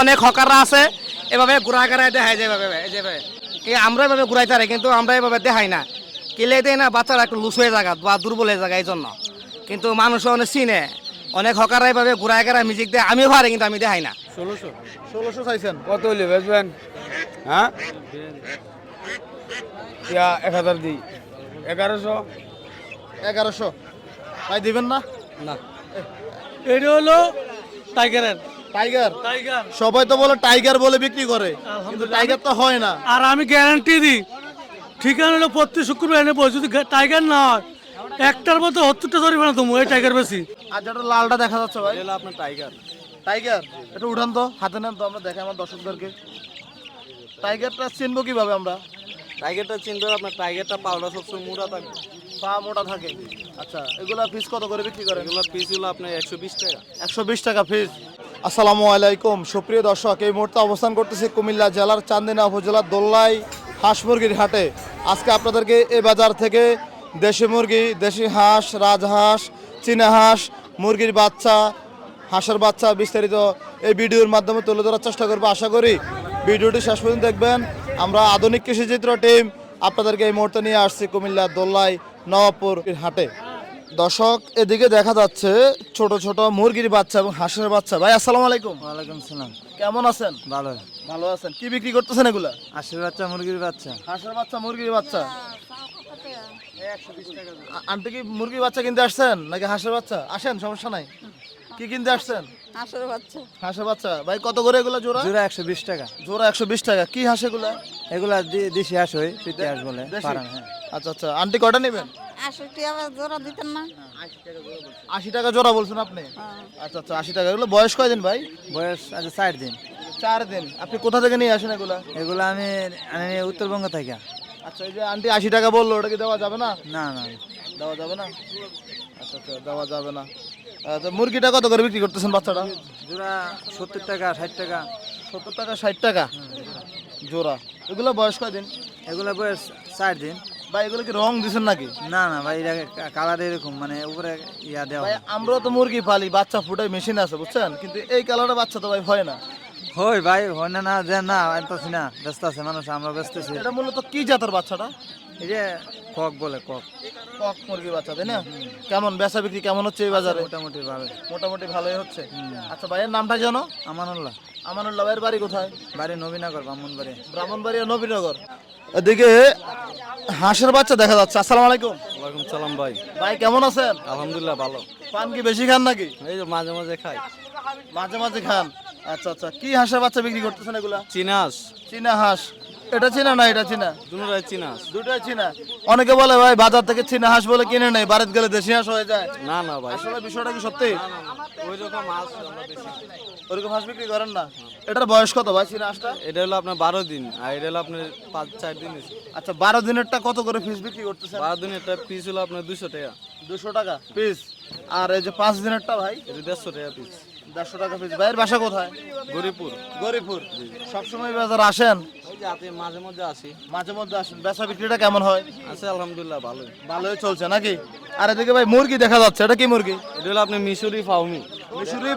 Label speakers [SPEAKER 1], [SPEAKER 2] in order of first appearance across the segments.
[SPEAKER 1] অনেক হকাররা আছে। এভাবে ঘোরাঘেরা দেখায় যায় এভাবে এই যেভাবে এই আমরা এভাবে ঘুরাই তারে কিন্তু আমরা এভাবে দেখাই না। কিলে দেয় না বাচ্চারা একটু লুস হয়ে জায়গা বা দুর্বল হয়ে জায়গা এই জন্য কিন্তু মানুষ অনেক চিনে। অনেক হকাররা এভাবে ঘুরায় ঘেরা মিউজিক দেয়। আমিও পারি কিন্তু আমি দেখাই না।
[SPEAKER 2] ষোলোশো
[SPEAKER 3] ষোলোশো চাইছেন।
[SPEAKER 2] কত হইলে বেচবেন হ্যাঁ? এক হাজার দিই। এগারোশো?
[SPEAKER 3] এগারোশো। তাই দিবেন না?
[SPEAKER 2] না।
[SPEAKER 4] এটা হলো টাইগারের।
[SPEAKER 3] টাইগার
[SPEAKER 4] টাইগার
[SPEAKER 3] সবাই তো বলে টাইগার বলে বিক্রি করে কিন্তু টাইগার তো হয় না।
[SPEAKER 4] আর আমি গ্যারান্টি দিই ঠিকানা হলো প্রতি শুক্রবার এনে বই যদি টাইগার না হয় একটার মতো সত্তরটা জরিমানা তুমি এই টাইগার বেশি।
[SPEAKER 3] আর যেটা লালটা দেখা যাচ্ছে ভাই।
[SPEAKER 2] এটা আপনার টাইগার
[SPEAKER 3] টাইগার এটা উঠান তো হাতে নেন তো আমরা দেখাই আমার দর্শকদেরকে। টাইগারটা চিনবো কীভাবে আমরা?
[SPEAKER 2] টাইগারটা চিনতে হবে আপনার টাইগারটা পাউডার সবসময় মোটা থাকবে
[SPEAKER 3] পা মোটা থাকে। আচ্ছা এগুলা পিস কত করে বিক্রি করেন?
[SPEAKER 2] এগুলো পিস হলো আপনার একশো বিশ টাকা।
[SPEAKER 3] একশো বিশ টাকা পিস আসসালামু আলাইকুম। সুপ্রিয় দর্শক, এই মুহূর্তে অবস্থান করতেছি কুমিল্লা জেলার চান্দিনা উপজেলার দোল্লাই হাঁস মুরগির হাটে। আজকে আপনাদেরকে এ বাজার থেকে দেশি মুরগি, দেশি হাঁস, রাজহাঁস, চীনা হাঁস, মুরগির বাচ্চা, হাঁসের বাচ্চা বিস্তারিত এই ভিডিওর মাধ্যমে তুলে ধরার চেষ্টা করব। আশা করি ভিডিওটি শেষ পর্যন্ত দেখবেন। আমরা আধুনিক কৃষিচিত্র টিম আপনাদেরকে এই মুহূর্তে নিয়ে আসছি কুমিল্লা দোল্লাই নবাবপুর হাটে। দর্শক এদিকে দেখা যাচ্ছে ছোট ছোট মুরগির বাচ্চা এবং হাঁসের বাচ্চা। ভাই আসসালামু আলাইকুম।
[SPEAKER 2] ওয়ালাইকুম সালাম।
[SPEAKER 3] কেমন আছেন?
[SPEAKER 2] ভালো।
[SPEAKER 3] ভালো আছেন। কি বিক্রি করতেছেন এগুলা?
[SPEAKER 2] হাঁসের বাচ্চা মুরগির বাচ্চা।
[SPEAKER 3] হাঁসের বাচ্চা মুরগির বাচ্চা? আন্টি কি মুরগির বাচ্চা কিনতে আসছেন নাকি হাঁসের বাচ্চা? আসেন সমস্যা নাই। কি কিনতে আসছেন?
[SPEAKER 5] হাঁসের বাচ্চা।
[SPEAKER 3] হাঁসের বাচ্চা। ভাই কত করে এগুলা জোড়া?
[SPEAKER 2] জোড়া একশো বিশ টাকা।
[SPEAKER 3] জোড়া একশো বিশ টাকা। কি হাঁস এগুলা?
[SPEAKER 2] এগুলা দি- দেশি হাঁস হয় প্রীতি হাঁস বলে হ্যাঁ।
[SPEAKER 3] আচ্ছা আচ্ছা। আন্টি কটা নেবেন?
[SPEAKER 5] আষট্টি আবার জোড়া দিতেন না।
[SPEAKER 3] আশি টাকা জোড়া বলছেন আপনি?
[SPEAKER 5] হ্যাঁ।
[SPEAKER 3] আচ্ছা আচ্ছা আশি টাকা। এগুলো বয়স কয়দিন ভাই?
[SPEAKER 2] বয়স আজ চার দিন।
[SPEAKER 3] চার দিন। আপনি কোথা থেকে নিয়ে আসেন এগুলা?
[SPEAKER 2] এগুলো আমি আমি উত্তরবঙ্গ থেকে।
[SPEAKER 3] আচ্ছা এই যে আন্টি আশি টাকা বলল ওটা কি দেওয়া যাবে না?
[SPEAKER 2] না না।
[SPEAKER 3] দেওয়া যাবে না? আচ্ছা আচ্ছা দেওয়া যাবে না। তো মুরগিটা কত করে বিক্রি করতেছেন বাচ্চাটা?
[SPEAKER 2] জোড়া সত্তর টাকা ষাট টাকা।
[SPEAKER 3] সত্তর টাকা ষাট টাকা? জোড়া। এগুলো বয়স কয়দিন?
[SPEAKER 2] এগুলো বয়স চার দিন।
[SPEAKER 3] বা এগুলো কি রং দিছেন নাকি?
[SPEAKER 2] না না ভাই এটা কালার এরকম মানে উপরে ইয়া দেওয়া
[SPEAKER 3] ভাই আমরাও তো মুরগি পালি বাচ্চা ফুটাই মেশিন আছে বুঝছেন? কিন্তু এই কালারের বাচ্চা তো ভাই হয় না।
[SPEAKER 2] হয় ভাই হয় না না যে না আনতেছি না ব্যস্ত আছে মানুষ আমরা ব্যস্তছি
[SPEAKER 3] এটা মূলত কি জাতের বাচ্চাটা?
[SPEAKER 2] এই যে কক বলে কক।
[SPEAKER 3] কক মুরগি বাচ্চা তাই না? কেমন বেচা বিক্রি কেমন হচ্ছে এই বাজারে?
[SPEAKER 2] মোটামুটি ভালো।
[SPEAKER 3] মোটামুটি ভালোই হচ্ছে। আচ্ছা ভাইয়ের নামটা জানো?
[SPEAKER 2] আমানুল্লাহ।
[SPEAKER 3] আমানুল্লাহ ভাইয়ের বাড়ি কোথায়?
[SPEAKER 2] বাড়ি নবীনগর ব্রাহ্মণবাড়ি
[SPEAKER 3] ব্রাহ্মণবাড়িয়া নবীনগর। এদিকে হাঁসের বাচ্চা দেখা যাচ্ছে। আসসালামু আলাইকুম।
[SPEAKER 2] ওয়ালাইকুম সালাম ভাই।
[SPEAKER 3] ভাই কেমন আছেন?
[SPEAKER 2] আলহামদুলিল্লাহ ভালো।
[SPEAKER 3] পান কি বেশি খান নাকি?
[SPEAKER 2] এই যে মাঝে মাঝে খাই।
[SPEAKER 3] মাঝে মাঝে খান। আচ্ছা আচ্ছা। কি হাঁসের বাচ্চা বিক্রি করতেছেন এগুলা?
[SPEAKER 2] চিনাস
[SPEAKER 3] চীনা হাঁস। এটা চীনা না এটা চীনা?
[SPEAKER 2] দুটাই চিনাস
[SPEAKER 3] দুটোই চীনা? অনেকে বলে ভাই বাজার থেকে চীনা হাঁস বলে কিনে নেই বাড়িতে গেলে দেশি হাঁস হয়ে যায়।
[SPEAKER 2] না না ভাই।
[SPEAKER 3] আসলে বিষয়টা কি সত্যি?
[SPEAKER 2] ওই রকম বেশি
[SPEAKER 3] ওরকম হাঁস বিক্রি করেন না? এটার বয়স কত ভাই চীনা হাঁসটা?
[SPEAKER 2] এটা হলো আপনার বারো দিন আর এটা হলো আপনার পাঁচ চার দিন
[SPEAKER 3] আচ্ছা বারো দিনেরটা কত করে পিস বিক্রি করতেছেন?
[SPEAKER 2] বারো দিন এটা পিস হলো আপনার দুশো টাকা।
[SPEAKER 3] দুশো টাকা পিস আর এই যে পাঁচ দিনেরটা ভাই?
[SPEAKER 2] এটা দেড়শো টাকা পিস
[SPEAKER 3] দেড়শো টাকা পিস ভাইয়ের বাসা কোথায়?
[SPEAKER 2] গরিপুর
[SPEAKER 3] গরিপুর সবসময় বাজার আসেন?
[SPEAKER 2] ওই মাঝে মাঝে আসি।
[SPEAKER 3] মাঝে মধ্যে আসেন। বেচা বিক্রিটা কেমন হয়?
[SPEAKER 2] আছে আলহামদুলিল্লাহ ভালোই।
[SPEAKER 3] ভালোই চলছে নাকি? আর এদিকে ভাই মুরগি দেখা যাচ্ছে। এটা কি মুরগি?
[SPEAKER 2] এটা হলো আপনার মিশরি ফাউমি।
[SPEAKER 3] মিশরি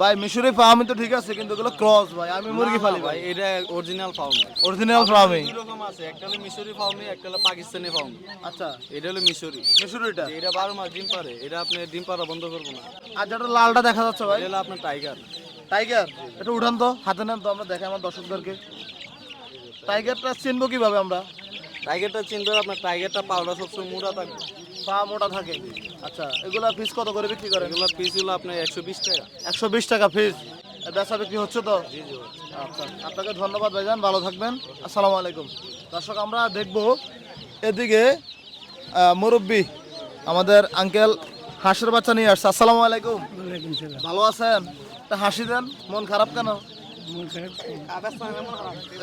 [SPEAKER 3] ভাই মিশরি ফার্মি তো ঠিক আছে কিন্তু এগুলো ক্রস ভাই। আমি মুরগি ফালি ভাই
[SPEAKER 2] এটা অরিজিনাল ফাউমি।
[SPEAKER 3] অরিজিনাল ফার্মি
[SPEAKER 2] দুই রকম আছে। একটা হলো মিশরি ফাউমি একটা হলো পাকিস্তানি ফাউমি।
[SPEAKER 3] আচ্ছা।
[SPEAKER 2] এটা হলো মিশরি।
[SPEAKER 3] মিশরিটা?
[SPEAKER 2] এটা বারো মাস ডিম পারে। এটা আপনি ডিম পারা বন্ধ করব না।
[SPEAKER 3] আর যেটা লালটা দেখা যাচ্ছে ভাই?
[SPEAKER 2] এটা হলো আপনার টাইগার
[SPEAKER 3] টাইগার এটা উঠান তো হাতে নেন তো আমরা দেখাই আমার দর্শকদেরকে। টাইগারটা চিনবো কীভাবে আমরা?
[SPEAKER 2] টাইগারটা চিনতে হবে আপনার টাইগারটা পাউডার সবসময় মোটা থাকবে।
[SPEAKER 3] পা মোটা থাকে। আচ্ছা এগুলা পিস কত করে বিক্রি করেন?
[SPEAKER 2] এগুলো পিস হলো আপনার একশো বিশ টাকা।
[SPEAKER 3] একশো বিশ টাকা পিস বেচা বিক্রি হচ্ছে তো? আচ্ছা আপনাকে ধন্যবাদ ভাইজান ভালো থাকবেন। আসসালামু আলাইকুম। দর্শক আমরা দেখব এদিকে মুরব্বি আমাদের আঙ্কেল হাঁসের বাচ্চা নিয়ে আসছে। আসসালামু আলাইকুম। ভালো আছেন? তা হাসি দেন মন খারাপ কেন?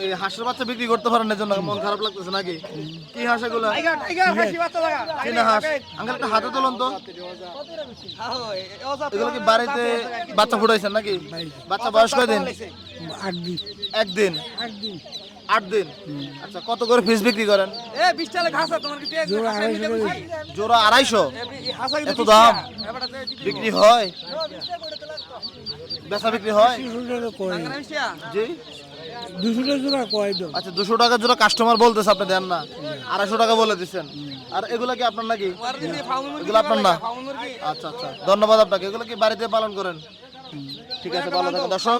[SPEAKER 3] এই হাঁসের বাচ্চা বিক্রি করতে পারেন না জন্য মন খারাপ লাগতেছে নাকি? কি হাঁস এগুলো? চীনা হাঁস আঙ্কেল একটা হাতে তুলুন তো। এগুলো কি বাড়িতে বাচ্চা ফুটাইছেন নাকি? বাচ্চা বয়স কয়দিন একদিন আট দিন। আচ্ছা কত করে ফিস বিক্রি করেন? জোড়া আড়াইশো এত দাম? বিক্রি হয়। বেচা বিক্রি হয়? জি।
[SPEAKER 4] দুশো টাকা কয়
[SPEAKER 3] আচ্ছা দুশো টাকা জোড়া কাস্টমার বলতেছে আপনি দেন না। আড়াইশো টাকা বলে দিচ্ছেন আর এগুলা কি আপনার নাকি? এগুলো আপনার না? আচ্ছা আচ্ছা। ধন্যবাদ আপনাকে। এগুলো কি বাড়িতে পালন করেন? ঠিক আছে ভালো থাকেন। দর্শক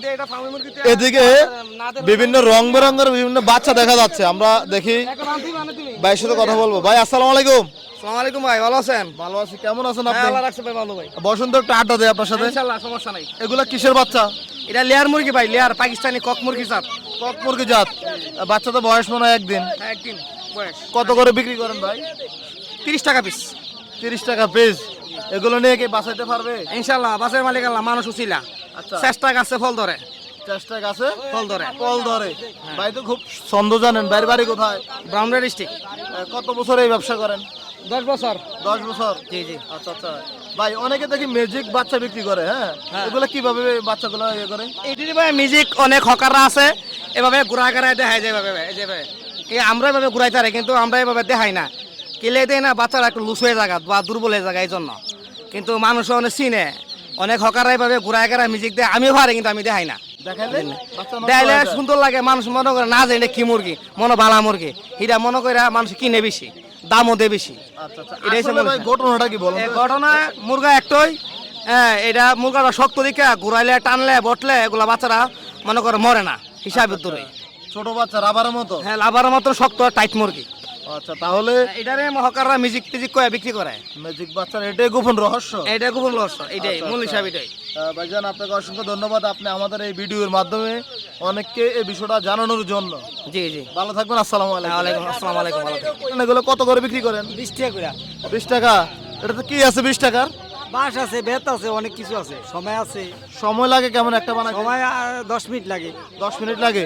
[SPEAKER 3] এদিকে বিভিন্ন রং বেরঙের বিভিন্ন বাচ্চা দেখা যাচ্ছে। আমরা দেখি ভাইয়ের সাথে কথা বলব। ভাই আসসালামু আলাইকুম।
[SPEAKER 1] আলাইকুম ভাই ভালো আছেন?
[SPEAKER 3] ভালো আছি কেমন আছেন
[SPEAKER 1] হ্যাঁ,
[SPEAKER 3] আপনি?
[SPEAKER 1] আল্লাহ রাখছে ভাই ভালো ভাই।
[SPEAKER 3] বসন্ত একটু আড্ডা দেয় আপনার সাথে।
[SPEAKER 1] ইনশাআল্লাহ সমস্যা নাই।
[SPEAKER 3] এগুলা কিসের বাচ্চা?
[SPEAKER 1] এটা লেয়ার মুরগি ভাই লেয়ার পাকিস্তানি কক মুরগি জাত।
[SPEAKER 3] কক মুরগি জাত। বাচ্চা তো বয়স মনে হয় একদিন।
[SPEAKER 1] হ্যাঁ, একদিন বয়স।
[SPEAKER 3] কত করে বিক্রি করেন ভাই?
[SPEAKER 1] তিরিশ টাকা পিস
[SPEAKER 3] তিরিশ টাকা পিস এগুলো নিয়ে কি বাঁচাইতে পারবে?
[SPEAKER 1] ইনশাআল্লাহ বাসের মালিক আল্লাহ মানুষ উচিলা।
[SPEAKER 3] আচ্ছা।
[SPEAKER 1] চেষ্টা গাছে ফল ধরে।
[SPEAKER 3] চেষ্টা গাছে
[SPEAKER 1] ফল ধরে।
[SPEAKER 3] কল ধরে। ভাই তো খুব ছন্দ জানেন। বাইরে বাড়ি কোথায়?
[SPEAKER 1] ব্রাউন্ডার ডিস্ট্রিক্ট।
[SPEAKER 3] কত বছর এই ব্যবসা করেন?
[SPEAKER 1] দশ বছর।
[SPEAKER 3] দশ বছর?
[SPEAKER 1] জি জি।
[SPEAKER 3] আচ্ছা আচ্ছা। ভাই অনেকে দেখি ম্যাজিক বাচ্চা বিক্রি করে হ্যাঁ? এগুলো কীভাবে বাচ্চাগুলো ইয়ে করে?
[SPEAKER 1] এইটির ভাই মিউজিক অনেক হকাররা আছে এভাবে ঘুরা ঘুরায় দেখায় যায় এভাবে এই যে ভাই। আমরা এভাবে ঘুরাই তারে কিন্তু আমরা এভাবে দেখাই না। কেলে দেয় না বাচ্চারা একটু লুস হয়ে জায়গা বা দুর্বল হয়ে জায়গা এই জন্য কিন্তু মানুষ অনেক চিনে। অনেক হকাররা এভাবে ঘুরায় ঘুরায় মিউজিক দেয় আমিও পারি কিন্তু আমি দেখাই না।
[SPEAKER 3] দেখাইলে হয়ে।
[SPEAKER 1] সুন্দর লাগে মানুষ মনে করে না যে এটা কি মুরগি মনে বালা মুরগি। এটা মনে করে মানুষ কিনে বেশি। দামও দেয় বেশি।
[SPEAKER 3] আচ্ছা আচ্ছা।
[SPEAKER 1] এটাই।
[SPEAKER 3] ঘটনাটা কি
[SPEAKER 1] ঘটনা মুরগা একটাই। হ্যাঁ এটা মুরগাটা শক্ত দিকে ঘুরাইলে টানলে বটলে এগুলা বাচ্চারা মনে করে মরে না হিসাবের দূরে।
[SPEAKER 3] ছোট বাচ্চা রাবারের মতো?
[SPEAKER 1] হ্যাঁ লাভার মতো শক্ত টাইট মুরগি।
[SPEAKER 3] আচ্ছা তাহলে?
[SPEAKER 1] এটারে মহকাররা মিউজিক টিজিক করে বিক্রি করে।
[SPEAKER 3] ম্যাজিক বাচ্চার এটাই গোপন রহস্য?
[SPEAKER 1] এটা খুব রহস্য এটাই
[SPEAKER 3] আচ্ছা,
[SPEAKER 1] মূল
[SPEAKER 3] আচ্ছা।
[SPEAKER 1] হিসাব এটাই।
[SPEAKER 3] ভাইজান আপনাকে অসংখ্য ধন্যবাদ। আপনি আমাদের এই ভিডিওর মাধ্যমে অনেককে এই বিষয়টা জানানোর জন্য।
[SPEAKER 1] জি জি।
[SPEAKER 3] ভালো থাকবেন আসসালামু আলাইকুম।
[SPEAKER 1] আসসালামু আলাইকুম ভালো থাকবেন।
[SPEAKER 3] এগুলো কত করে বিক্রি করেন?
[SPEAKER 1] বিশ টাকা করে।
[SPEAKER 3] বিশ টাকা? এটা তো কি আছে বিশ টাকার?
[SPEAKER 6] বাঁশ আছে বেত আছে অনেক কিছু আছে। সময় আছে।
[SPEAKER 3] সময় লাগে কেমন একটা বানাই
[SPEAKER 6] সময় আর দশ মিনিট লাগে।
[SPEAKER 3] দশ মিনিট লাগে।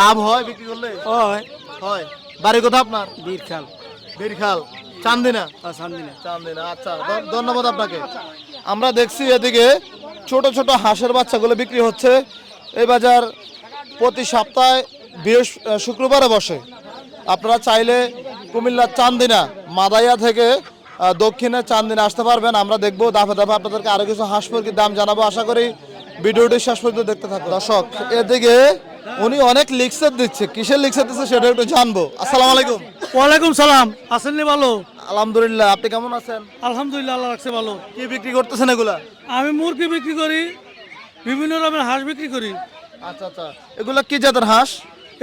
[SPEAKER 3] লাভ হয় বিক্রি করলে?
[SPEAKER 6] হয়।
[SPEAKER 3] হয়। বাড়ি কোথা আপনার?
[SPEAKER 6] বীরখাল।
[SPEAKER 3] বীরখাল। চান্দিনা। চান্দিনা। আচ্ছা ধন্যবাদ আপনাকে। আমরা দেখছি এদিকে ছোট ছোট হাঁসের বাচ্চাগুলো বিক্রি হচ্ছে। এই বাজার প্রতি সপ্তাহে বৃহস্প শুক্রবারে বসে। আপনারা চাইলে কুমিল্লার চান্দিনা মাদাইয়া থেকে দক্ষিণে চান্দিনা আসতে পারবেন। আমরা দেখব দাফে দাফে আপনাদেরকে আরও কিছু হাঁস মুরগির দাম জানাব। আশা করি ভিডিওটি শেষ পর্যন্ত দেখতে থাকুন। দর্শক এদিকে উনি অনেক লিক্সার দিচ্ছে। কিসের লিক্সার দিচ্ছে সেটা একটু জানব। আসসালামু আলাইকুম।
[SPEAKER 4] ওয়ালাইকুম সালাম। আছেন নি ভালো?
[SPEAKER 3] আলহামদুলিল্লাহ আপনি কেমন আছেন?
[SPEAKER 4] আলহামদুলিল্লাহ আল্লাহ রাখছে ভালো।
[SPEAKER 3] কি বিক্রি করতেছেন এগুলা?
[SPEAKER 4] আমি মুরগি বিক্রি করি বিভিন্ন রকমের হাঁস বিক্রি করি।
[SPEAKER 3] আচ্ছা আচ্ছা। এগুলা কি জাতের হাঁস?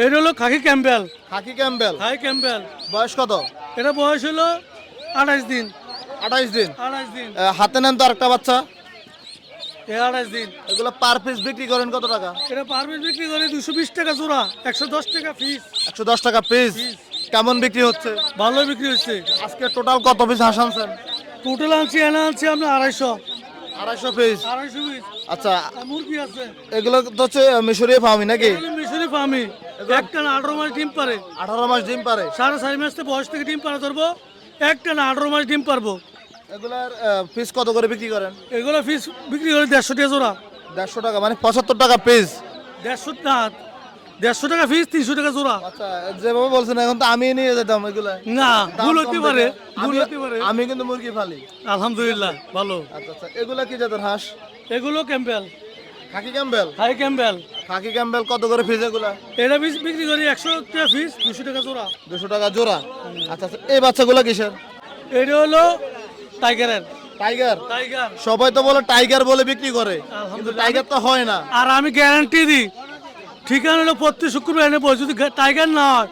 [SPEAKER 4] এটা হলো খাকি ক্যাম্পেল
[SPEAKER 3] হাকি ক্যাম্বেল।
[SPEAKER 4] হাই ক্যাম্পেল
[SPEAKER 3] বয়স কত?
[SPEAKER 4] এটা বয়স হলো আঠাইশ দিন।
[SPEAKER 3] আঠাইশ দিন।
[SPEAKER 4] আঠাইশ দিন।
[SPEAKER 3] হাতে নেন তো আরেকটা বাচ্চা।
[SPEAKER 4] এ আঠাইশ দিন।
[SPEAKER 3] এগুলো পার পিস বিক্রি করেন কত টাকা?
[SPEAKER 4] এটা পার পিস বিক্রি করি দুশো বিশ টাকা জোড়া একশো দশ টাকা পিস
[SPEAKER 3] একশো দশ টাকা পিস কেমন বিক্রি হচ্ছে?
[SPEAKER 4] ভালো বিক্রি হচ্ছে।
[SPEAKER 3] আজকে টোটাল কত পিস হাঁস আনছেন?
[SPEAKER 4] টোটাল আনছি এনে আনছি আমরা আড়াইশো।
[SPEAKER 3] আড়াইশো পিস
[SPEAKER 4] আড়াইশো পিস
[SPEAKER 3] আচ্ছা
[SPEAKER 4] মুরগি আছে।
[SPEAKER 3] এগুলো তো হচ্ছে মিশরীয় ফার্মি নাকি?
[SPEAKER 4] এগুলো মিশরি ফার্মি একটা না আঠারো মাস ডিম পারে।
[SPEAKER 3] আঠারো মাস ডিম পারে।
[SPEAKER 4] সাড়ে চারি মাস থেকে বয়স থেকে ডিম পারা ধরবো। একটা না আঠারো মাস ডিম পারব।
[SPEAKER 3] এগুলার পিস কত করে বিক্রি করেন?
[SPEAKER 4] এগুলো ফিস বিক্রি করে দেড়শো টাকা জোড়া।
[SPEAKER 3] দেড়শো টাকা মানে পঁচাত্তর টাকা পিস
[SPEAKER 4] দেড়শো না দেড়শো টাকা ফিস তিনশো টাকা জোড়া।
[SPEAKER 3] আচ্ছা যেভাবে বলছেন এখন তো আমি নিয়ে যেতাম এগুলা।
[SPEAKER 4] না ভুল হতে পারে ভুল
[SPEAKER 3] আমি-
[SPEAKER 4] হতে পারে।
[SPEAKER 3] আমি কিন্তু মুরগি ফালি।
[SPEAKER 4] আলহামদুলিল্লাহ ভালো।
[SPEAKER 3] আচ্ছা আচ্ছা এগুলা কি জাতের হাঁস?
[SPEAKER 4] এগুলো ক্যাম্পেল
[SPEAKER 3] খাকি ক্যাম্বেল
[SPEAKER 4] হাই ক্যাম্পেল
[SPEAKER 3] খাকি ক্যাম্বেল কত করে পিস এগুলা?
[SPEAKER 4] এটা ফিস বিক্রি করি একশো টাকা ফিস দুশো টাকা জোড়া।
[SPEAKER 3] দুশো টাকা জোড়া। আচ্ছা আচ্ছা এই বাচ্চাগুলো কিসের?
[SPEAKER 4] এটা হলো টাইগারের
[SPEAKER 3] টাইগার
[SPEAKER 4] টাইগার
[SPEAKER 3] সবাই তো বলে টাইগার বলে বিক্রি করে কিন্তু টাইগার তো হয় না।
[SPEAKER 4] আর আমি গ্যারান্টি দিই ঠিকানা হলো প্রতি শুক্রবার এনে বই যদি টাইগার না হয়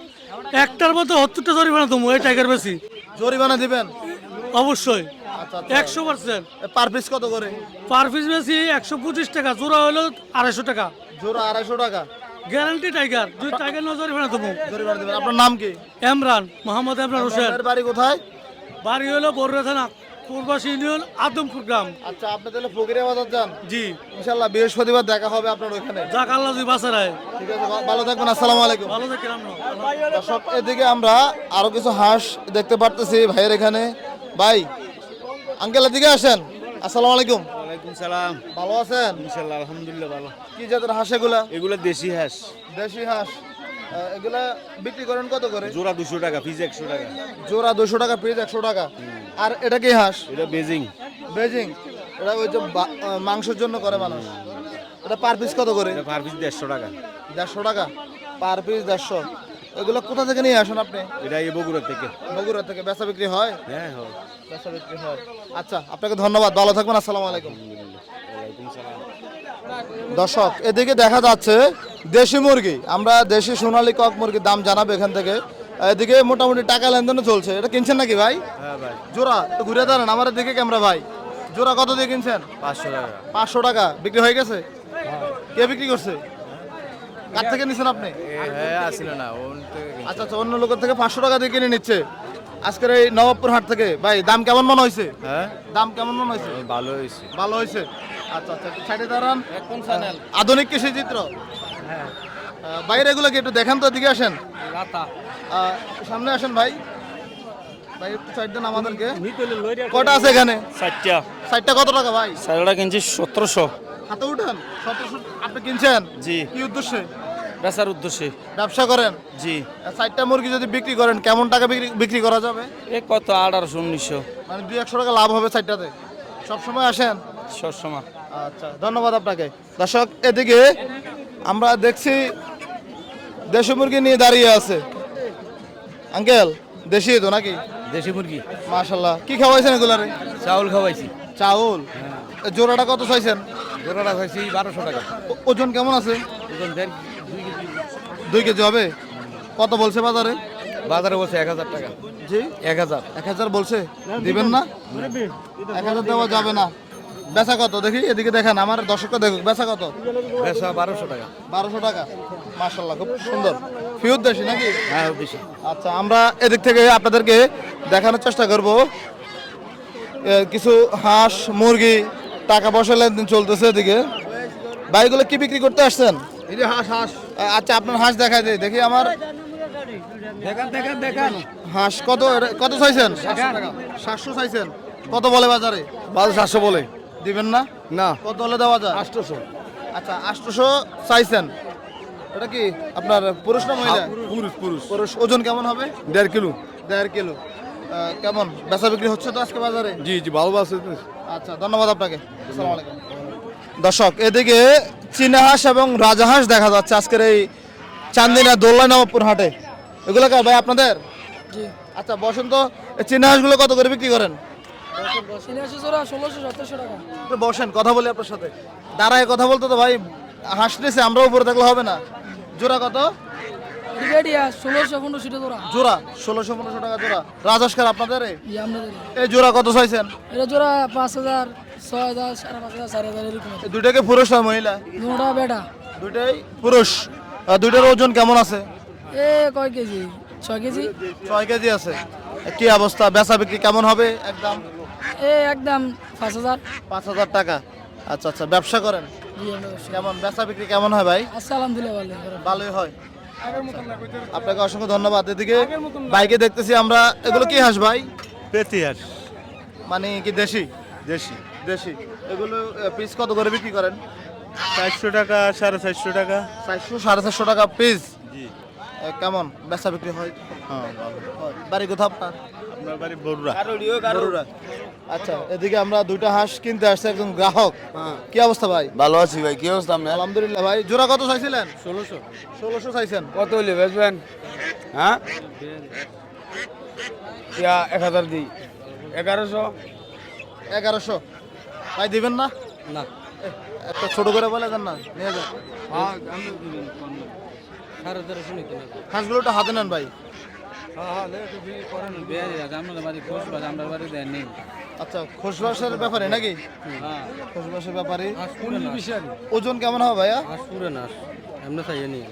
[SPEAKER 4] একটার মতো সত্তরটা জরিমানা তুমি এই টাইগার বেশি।
[SPEAKER 3] জরিমানা দিবেন?
[SPEAKER 4] অবশ্যই।
[SPEAKER 3] আচ্ছা
[SPEAKER 4] একশো পার্সেন্ট
[SPEAKER 3] পার পিস কত করে?
[SPEAKER 4] পার পিস বেশি একশো পঁচিশ টাকা জোড়া হলো আড়াইশো টাকা।
[SPEAKER 3] জোড়া আড়াইশো টাকা।
[SPEAKER 4] গ্যারান্টি টাইগার যদি টাইগার না জরিমানা তুমি
[SPEAKER 3] জরিমানা দিবেন। আপনার নাম কি?
[SPEAKER 4] এমরান মোহাম্মদ এমরান হোসেন।
[SPEAKER 3] বাড়ি কোথায়?
[SPEAKER 4] বাড়ি হলো বড়ুয়া থানা। পূর্বাসী ইউনিয়ন আদমপুর গ্রাম।
[SPEAKER 3] আচ্ছা আপনি তাহলে ফকিরে বাজার যান?
[SPEAKER 4] জি।
[SPEAKER 3] ইনশাল্লাহ বৃহস্পতিবার দেখা হবে আপনার ওখানে
[SPEAKER 4] যাক আল্লাহ জি বাসারায়
[SPEAKER 3] ঠিক আছে ভা- ভালো থাকবেন আসসালামু আলাইকুম।
[SPEAKER 4] ভালো থাকেন আমরা
[SPEAKER 3] দর্শক এদিকে আমরা আরও কিছু হাঁস দেখতে পারতেছি ভাইয়ের এখানে। ভাই আঙ্কেল এদিকে আসেন। আসসালামু আলাইকুম।
[SPEAKER 7] ওয়ালাইকুম সালাম।
[SPEAKER 3] ভালো আছেন?
[SPEAKER 7] ইনশাল্লাহ আলহামদুলিল্লাহ ভালো।
[SPEAKER 3] কি জাতের হাঁস এগুলা?
[SPEAKER 7] এগুলো দেশি হাঁস।
[SPEAKER 3] দেশি হাঁস। এগুলা বিক্রি করেন কত করে?
[SPEAKER 7] জোড়া দুশো টাকা পিস একশো টাকা।
[SPEAKER 3] জোড়া দুশো টাকা পিস একশো টাকা। আর এটা কি হাঁস?
[SPEAKER 7] এটা বেজিং।
[SPEAKER 3] বেজিং। এটা ওই যে মাংসের জন্য করে মানুষ। এটা পার পিস কত করে?
[SPEAKER 7] পার পিস দেড়শো টাকা।
[SPEAKER 3] দেড়শো টাকা। পার পিস দেড়শো। এগুলো কোথা থেকে নিয়ে আসেন আপনি?
[SPEAKER 7] এটা এই বগুড়া থেকে।
[SPEAKER 3] বগুড়া থেকে। বেচা বিক্রি হয়?
[SPEAKER 7] হ্যাঁ হয়।
[SPEAKER 3] বেচা বিক্রি হয়। আচ্ছা আপনাকে ধন্যবাদ। ভালো থাকবেন। আসসালামু আলাইকুম। দর্শক এদিকে দেখা যাচ্ছে দেশি মুরগি। আমরা দেশি সোনালী কক মুরগির দাম জানাব এখান থেকে। এদিকে মোটামুটি টাকা লেনদেনও চলছে। এটা কিনছেন নাকি ভাই?
[SPEAKER 7] হ্যাঁ
[SPEAKER 3] জোড়া একটু ঘুরে দাঁড়ান আমার দিকে ক্যামেরা ভাই। জোড়া কত দিয়ে কিনছেন?
[SPEAKER 7] পাঁচশো টাকা।
[SPEAKER 3] পাঁচশো টাকা। বিক্রি হয়ে গেছে? কে বিক্রি করছে? কার থেকে নিছেন আপনি?
[SPEAKER 7] হ্যাঁ না
[SPEAKER 3] আচ্ছা আচ্ছা অন্য লোকের থেকে পাঁচশো টাকা দিয়ে কিনে নিচ্ছে। আজকের এই নবাবপুর হাট থেকে। ভাই দাম কেমন মনে হয়েছে
[SPEAKER 7] হ্যাঁ?
[SPEAKER 3] দাম কেমন মনে হয়েছে
[SPEAKER 7] ভালো হয়েছে
[SPEAKER 3] ভালো হয়েছে আচ্ছা আচ্ছা সাইডে দাঁড়ান। আধুনিক কৃষি চিত্র।
[SPEAKER 6] হ্যাঁ।
[SPEAKER 3] বাইরে এগুলো কি একটু দেখান তো দিকে আসেন। সামনে আসেন ভাই। ভাই একটু সাইড দেন আমাদেরকে। কটা আছে এখানে?
[SPEAKER 6] চারটা
[SPEAKER 3] সাইডটা কত টাকা ভাই?
[SPEAKER 6] চারটা কিনছি সতেরোশো।
[SPEAKER 3] হাতে উঠান। সতেরোশো আপনি কিনছেন?
[SPEAKER 6] জি।
[SPEAKER 3] কি উদ্দেশ্যে?
[SPEAKER 6] বেচার উদ্দেশ্যে।
[SPEAKER 3] ব্যবসা করেন?
[SPEAKER 6] জি।
[SPEAKER 3] সাইডটা মুরগি যদি বিক্রি করেন কেমন টাকা বিক্রি বিক্রি করা যাবে?
[SPEAKER 6] এ কত? আঠারোশো উনিশশো।
[SPEAKER 3] মানে দুই একশো টাকা লাভ হবে সাইডটাতে সব সময় আসেন?
[SPEAKER 6] সবসময়।
[SPEAKER 3] আচ্ছা ধন্যবাদ আপনাকে। দর্শক এদিকে আমরা দেখছি দেশি মুরগি নিয়ে দাঁড়িয়ে আছে। আঙ্কেল দেশি তো নাকি?
[SPEAKER 7] দেশি মুরগি।
[SPEAKER 3] মাশাল্লাহ কি খাওয়াইছেন এগুলারে
[SPEAKER 7] চাউল খাওয়াইছি।
[SPEAKER 3] চাউল? এ জোড়াটা কত চাইছেন?
[SPEAKER 7] জোড়াটা খাইছি বারোশো টাকা।
[SPEAKER 3] ওজন কেমন আছে?
[SPEAKER 7] ওজন দুই কেজি।
[SPEAKER 3] দুই কেজি হবে? কত বলছে বাজারে?
[SPEAKER 7] বাজারে বলছে এক হাজার টাকা।
[SPEAKER 3] জি?
[SPEAKER 7] এক হাজার।
[SPEAKER 3] এক হাজার বলছে? দিবেন না? এক হাজার দেওয়া যাবে না। বেচা কত? দেখি এদিকে দেখেন আমার দর্শকটা দেখুক বেচা কত?
[SPEAKER 7] বেসা বারোশো টাকা।
[SPEAKER 3] বারোশো টাকা। মাশাল্লাহ খুব সুন্দর। ফিউর দেশি নাকি?
[SPEAKER 7] হ্যাঁ
[SPEAKER 3] আচ্ছা আমরা এদিক থেকে আপনাদেরকে দেখানোর চেষ্টা করব। কিছু হাঁস মুরগি টাকা পয়সা লেনদেন চলতেছে এদিকে। ভাইগুলো কি বিক্রি করতে আসছেন?
[SPEAKER 7] এই যে হাঁস হাঁস।
[SPEAKER 3] আচ্ছা আপনার হাঁস দেখাই দিই। দেখি আমার
[SPEAKER 7] দেখান দেখান দেখান।
[SPEAKER 3] হাঁস কত কত চাইছেন? সাতশো চাইছেন। কত বলে বাজারে?
[SPEAKER 7] বারো সাতশো বলে।
[SPEAKER 3] দিবেন না?
[SPEAKER 7] না।
[SPEAKER 3] কত হলে দেওয়া যায়?
[SPEAKER 7] আটশোশো।
[SPEAKER 3] আচ্ছা আটশোশো চাইছেন। এটা কি আপনার পুরুষ না মহিলা?
[SPEAKER 7] পুরুষ পুরুষ।
[SPEAKER 3] পুরুষ। ওজন কেমন হবে?
[SPEAKER 7] দেড় কিলো।
[SPEAKER 3] দেড় কিলো। কেমন? বেচা বিক্রি হচ্ছে তো আজকে বাজারে?
[SPEAKER 7] জি জি ভালো আছে
[SPEAKER 3] আচ্ছা ধন্যবাদ আপনাকে। আসসালামু আলাইকুম। দর্শক এদিকে চীনা হাঁস এবং রাজাহাঁস দেখা যাচ্ছে আজকের এই চান্দিনা দোল্লা নবাবপুর হাটে। এগুলো কার ভাই আপনাদের? আচ্ছা বসন্ত তো এই চীনা হাঁসগুলো কত করে বিক্রি করেন? একটু বসেন কথা বলি আপনার সাথে। দাঁড়ায় কথা বলতে তো ভাই হাঁস নিয়েছে আমরা উপরে থাকলে হবে না। জোড়া কত?
[SPEAKER 8] ষোলোশো পনেরোশো টাকা
[SPEAKER 3] জোড়া। ষোলোশো পনেরোশো টাকা জোড়া। রাজহাঁসকার আপনাদের? এই? জোড়া কত চাইছেন?
[SPEAKER 8] এটা জোড়া পাঁচ হাজার ছয় হাজার সাড়ে পাঁচ হাজার চারি হাজার এরকম
[SPEAKER 3] দুইটাকে পুরুষ আর মহিলা?
[SPEAKER 8] দুটা বেটা।
[SPEAKER 3] দুইটাই পুরুষ। দুইটার ওজন কেমন আছে?
[SPEAKER 8] এ কয় কেজি? ছয় কেজি।
[SPEAKER 3] ছয় কেজি আছে। কি অবস্থা? বেচা বিক্রি কেমন হবে? একদম।
[SPEAKER 8] এ একদম পাঁচ হাজার।
[SPEAKER 3] পাঁচ হাজার টাকা। আচ্ছা আচ্ছা ব্যবসা করেন? কেমন বেচা বিক্রি কেমন হয় ভাই?
[SPEAKER 8] আচ্ছা আলহামদুলিল্লাহ ভালো
[SPEAKER 3] ভালোই হয়। আপনাকে অসংখ্য ধন্যবাদ। এদিকে বাইকে দেখতেছি আমরা। এগুলো কি হাঁস ভাই?
[SPEAKER 7] পেতি হাঁস।
[SPEAKER 3] মানে কি দেশি?
[SPEAKER 7] দেশি।
[SPEAKER 3] দেশি। এগুলো পিস কত করে বিক্রি করেন?
[SPEAKER 7] চারশো টাকা সাড়ে চারশো টাকা।
[SPEAKER 3] চারশো সাড়ে চারশো টাকা পিস
[SPEAKER 7] জি।
[SPEAKER 3] কেমন? বেচা বিক্রি হয়?
[SPEAKER 7] ভালো।
[SPEAKER 3] হয়। বাড়ি কোথাও আপনার?
[SPEAKER 7] বাড়ি
[SPEAKER 3] বরুড়া। আচ্ছা এদিকে আমরা দুইটা হাঁস কিনতে আসছে একজন গ্রাহক। কি অবস্থা ভাই?
[SPEAKER 7] ভালো আছি ভাই কি অবস্থা আপনার?
[SPEAKER 3] আলহামদুলিল্লাহ ভাই জোড়া কত চাইছিলেন? ষোলোশো। ষোলোশো চাইছেন।
[SPEAKER 7] কত হইলে বেচবেন? হ্যাঁ? ইয়া এক হাজার দিই। এগারোশো।
[SPEAKER 3] এগারোশো। ভাই দিবেন না?
[SPEAKER 6] না।
[SPEAKER 3] একটা ছোট করে বলে দেন না নিয়ে যান। একটু হাতে নেন ভাই। আচ্ছা ব্যাপারে নাকি? ব্যাপারে?
[SPEAKER 6] পুরে
[SPEAKER 3] ওজন কেমন হবে ভাইয়া?
[SPEAKER 6] এমনি চাইয়ে নিয়ে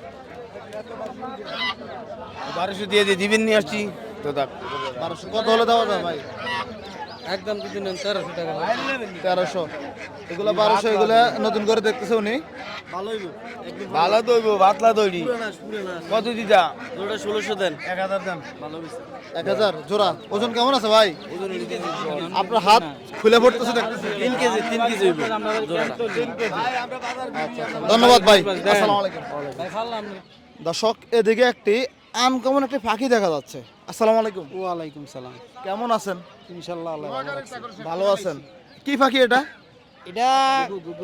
[SPEAKER 7] বারোশো দিয়ে দিয়ে দিবেন নিয়ে আসছি। তো দেখ,
[SPEAKER 3] বারোশো কত হলে দেওয়া যায় ভাই?
[SPEAKER 6] একদম যদি নেন তেরোশো টাকা
[SPEAKER 3] তেরোশো। এগুলো বারোশো এগুলো নতুন করে দেখতেছে উনি।
[SPEAKER 7] ভালো দইব পাতলা দইরি কত দিতা?
[SPEAKER 6] ওটা ষোলোশো দেন।
[SPEAKER 7] এক হাজার দেন।
[SPEAKER 3] এক হাজার জোড়া। ওজন কেমন আছে ভাই? আপনার হাত খুলে পড়তেছে দেখতেছি।
[SPEAKER 6] তিন কেজি তিন কেজি
[SPEAKER 3] ধন্যবাদ ভাই। আসসালামু আলাইকুম। দর্শক এদিকে একটি আনকমন একটি পাখি দেখা যাচ্ছে? আসসালামু আলাইকুম।
[SPEAKER 6] ওয়ালাইকুম সালাম।
[SPEAKER 3] কেমন আছেন?
[SPEAKER 6] ইনশাল্লাহ আল্লাহ ভালো
[SPEAKER 3] আছেন? কি পাখি এটা?
[SPEAKER 9] এটা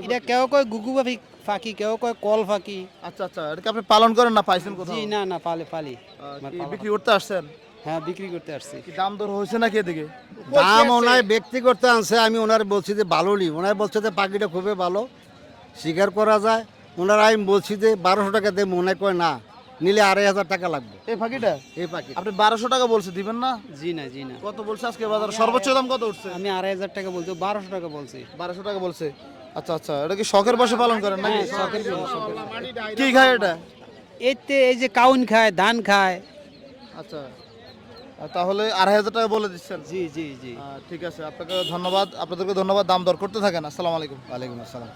[SPEAKER 9] এটা কেউ কয় গুগু পাখি ফাঁকি কেউ কয় কল ফাঁকি।
[SPEAKER 3] আচ্ছা আচ্ছা এটাকে আপনি পালন করেন না পাইছেন কোথাও?
[SPEAKER 9] জি না না পালে পালি।
[SPEAKER 3] আহ, কি বিক্রি করতে আসছেন?
[SPEAKER 9] হ্যাঁ বিক্রি করতে আসছি।
[SPEAKER 3] কি দাম দর হয়েছে নাকি এদিকে?
[SPEAKER 10] দাম ওনার ব্যক্তি করতে আনছে আমি ওনার বলছি যে ভালো নি ওনার বলছে যে পাখিটা খুবই ভালো শিকার করা যায়। ওনার আমি বলছি যে বারোশো টাকা দেবো। মনে কয় না নিলে আড়াই হাজার টাকা লাগবে।
[SPEAKER 3] এই ফাঁকিটা?
[SPEAKER 10] এই পাখি
[SPEAKER 3] আপনি বারোশো টাকা বলছে দিবেন না?
[SPEAKER 9] জি না জি না।
[SPEAKER 3] কত বলছে আজকে বাজার? সর্বোচ্চ দাম কত উঠছে?
[SPEAKER 9] আমি আড়াই হাজার টাকা বলছি বারোশো টাকা বলছি।
[SPEAKER 3] বারোশো টাকা বলছে। আচ্ছা আচ্ছা এটা কি শখের বসে পালন করেন নাকি? কি খায় এটা?
[SPEAKER 9] এতে এই যে কাউন খায় ধান খায়।
[SPEAKER 3] আচ্ছা আর তাহলে আড়াই হাজার টাকা বলে দিচ্ছেন?
[SPEAKER 9] জি জি জি।
[SPEAKER 3] ঠিক আছে আপনাকে ধন্যবাদ। আপনাদেরকে ধন্যবাদ দাম দর করতে থাকেন। আসসালামু আলাইকুম।
[SPEAKER 10] ওয়ালাইকুম আসসালাম।